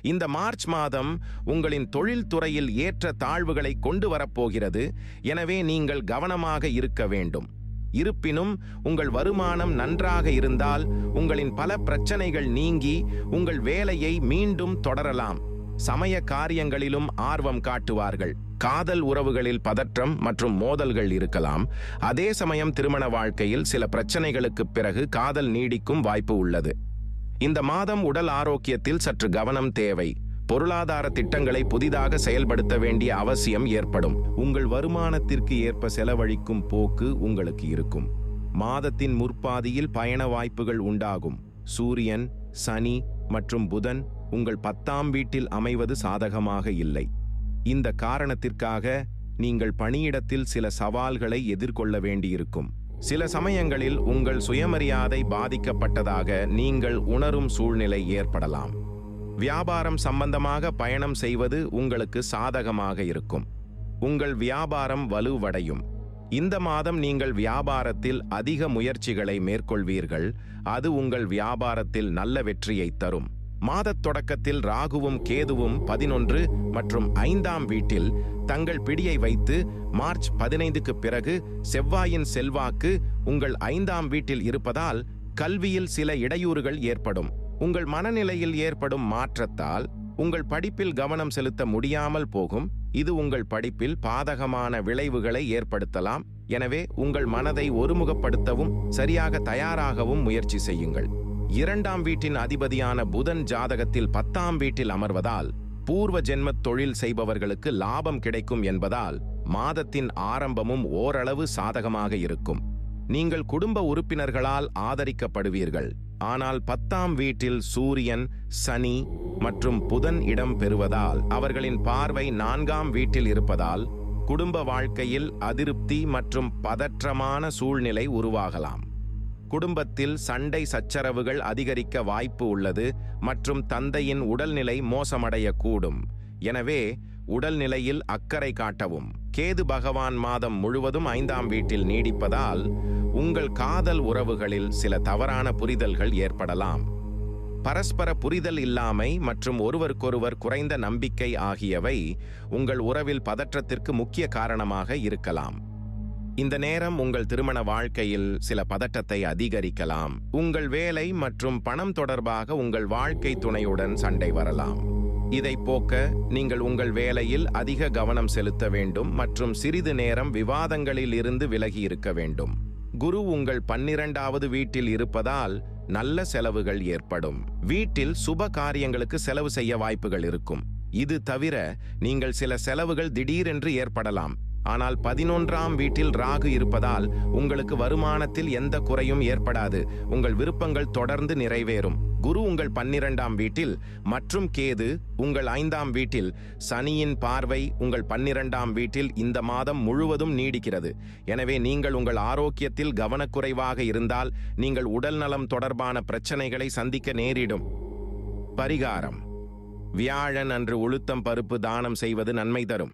இந்த மார்ச் மாதம் உங்களின் தொழில்துறையில் ஏற்ற தாழ்வுகளை கொண்டு வரப்போகிறது எனவே நீங்கள் கவனமாக இருக்க வேண்டும். இருப்பினும் உங்கள் வருமானம் நன்றாக இருந்தால் உங்களின் பல பிரச்சனைகள் நீங்கி உங்கள் வேலையை மீண்டும் தொடரலாம். சமய காரியங்களிலும் ஆர்வம் காட்டுவார்கள். காதல் உறவுகளில் பதற்றம் மற்றும் மோதல்கள் இருக்கலாம். அதே சமயம் திருமண வாழ்க்கையில் சில பிரச்சனைகளுக்குப் பிறகு காதல் நீடிக்கும் வாய்ப்பு உள்ளது. இந்த மாதம் உடல் ஆரோக்கியத்தில் சற்று கவனம் தேவை. பொருளாதார திட்டங்களை புதிதாக செயல்படுத்த வேண்டிய அவசியம் ஏற்படும். உங்கள் வருமானத்திற்கு ஏற்ப செலவழிக்கும் போக்கு உங்களுக்கு இருக்கும். மாதத்தின் முற்பாதியில் பயண வாய்ப்புகள் உண்டாகும். சூரியன் சனி மற்றும் புதன் உங்கள் பத்தாம் வீட்டில் அமைவது சாதகமாக இல்லை. இந்த காரணத்திற்காக நீங்கள் பணியிடத்தில் சில சவால்களை எதிர்கொள்ள வேண்டியிருக்கும். சில சமயங்களில் உங்கள் சுயமரியாதை பாதிக்கப்பட்டதாக நீங்கள் உணரும் சூழ்நிலை ஏற்படலாம். வியாபாரம் சம்பந்தமாக பயணம் செய்வது உங்களுக்கு சாதகமாக இருக்கும். உங்கள் வியாபாரம் வலுவடையும். இந்த மாதம் நீங்கள் வியாபாரத்தில் அதிக முயற்சிகளை மேற்கொள்வீர்கள். அது உங்கள் வியாபாரத்தில் நல்ல வெற்றியை தரும். மாதத் தொடக்கத்தில் ராகுவும் கேதுவும் பதினொன்று மற்றும் ஐந்தாம் வீட்டில் தங்கள் பிடியை வைத்து மார்ச் பதினைந்துக்கு பிறகு செவ்வாயின் செல்வாக்கு உங்கள் ஐந்தாம் வீட்டில் இருப்பதால் கல்வியில் சில இடையூறுகள் ஏற்படும். உங்கள் மனநிலையில் ஏற்படும் மாற்றத்தால் உங்கள் படிப்பில் கவனம் செலுத்த முடியாமல் போகும். இது உங்கள் படிப்பில் பாதகமான விளைவுகளை ஏற்படுத்தலாம். எனவே உங்கள் மனதை ஒருமுகப்படுத்தவும் சரியாக தயாராகவும் முயற்சி செய்யுங்கள். இரண்டாம் வீட்டின் அதிபதியான புதன் ஜாதகத்தில் பத்தாம் வீட்டில் அமர்வதால் பூர்வ ஜென்ம தொழில் செய்பவர்களுக்கு லாபம் கிடைக்கும் என்பதால் மாதத்தின் ஆரம்பமும் ஓரளவு சாதகமாக இருக்கும். நீங்கள் குடும்ப உறுப்பினர்களால் ஆதரிக்கப்படுவீர்கள். ஆனால் பத்தாம் வீட்டில் சூரியன் சனி மற்றும் புதன் இடம் பெறுவதால் அவர்களின் பார்வை நான்காம் வீட்டில் இருப்பதால் குடும்ப வாழ்க்கையில் அதிருப்தி மற்றும் பதற்றமான சூழ்நிலை உருவாகலாம். குடும்பத்தில் சண்டை சச்சரவுகள் அதிகரிக்க வாய்ப்பு உள்ளது மற்றும் தந்தையின் உடல்நிலை மோசமடையக்கூடும். எனவே உடல்நிலையில் அக்கறை காட்டவும். கேது பகவான் மாதம் முழுவதும் ஐந்தாம் வீட்டில் நீடிப்பதால் உங்கள் காதல் உறவுகளில் சில தவறான புரிதல்கள் ஏற்படலாம். பரஸ்பர புரிதல் இல்லாமை மற்றும் ஒருவருக்கொருவர் குறைந்த நம்பிக்கை ஆகியவை உங்கள் உறவில் பதற்றத்திற்கு முக்கிய காரணமாக இருக்கலாம். இந்த நேரம் உங்கள் திருமண வாழ்க்கையில் சில பதட்டத்தை அதிகரிக்கலாம். உங்கள் வேலை மற்றும் பணம் தொடர்பாக உங்கள் வாழ்க்கை துணையுடன் சண்டை வரலாம். இதை போக்க நீங்கள் உங்கள் வேலையில் அதிக கவனம் செலுத்த வேண்டும் மற்றும் சிறிது நேரம் விவாதங்களில் இருந்து விலகி இருக்க வேண்டும். குரு உங்கள் பன்னிரண்டாவது வீட்டில் இருப்பதால் நல்ல செலவுகள் ஏற்படும். வீட்டில் சுப காரியங்களுக்கு செலவு செய்ய வாய்ப்புகள் இருக்கும். இது தவிர நீங்கள் சில செலவுகள் திடீரென்று ஏற்படலாம். ஆனால் பதினொன்றாம் வீட்டில் ராகு இருப்பதால் உங்களுக்கு வருமானத்தில் எந்த குறையும் ஏற்படாது. உங்கள் விருப்பங்கள் தொடர்ந்து நிறைவேறும். குரு உங்கள் பன்னிரண்டாம் வீட்டில் மற்றும் கேது உங்கள் ஐந்தாம் வீட்டில். சனியின் பார்வை உங்கள் பன்னிரண்டாம் வீட்டில் இந்த மாதம் முழுவதும் நீடிக்கிறது. எனவே நீங்கள் உங்கள் ஆரோக்கியத்தில் கவனக்குறைவாக இருந்தால் நீங்கள் உடல் நலம் தொடர்பான பிரச்சனைகளை சந்திக்க நேரிடும். பரிகாரம். வியாழன் அன்று உளுத்தம் பருப்பு தானம் செய்வது நன்மை தரும்.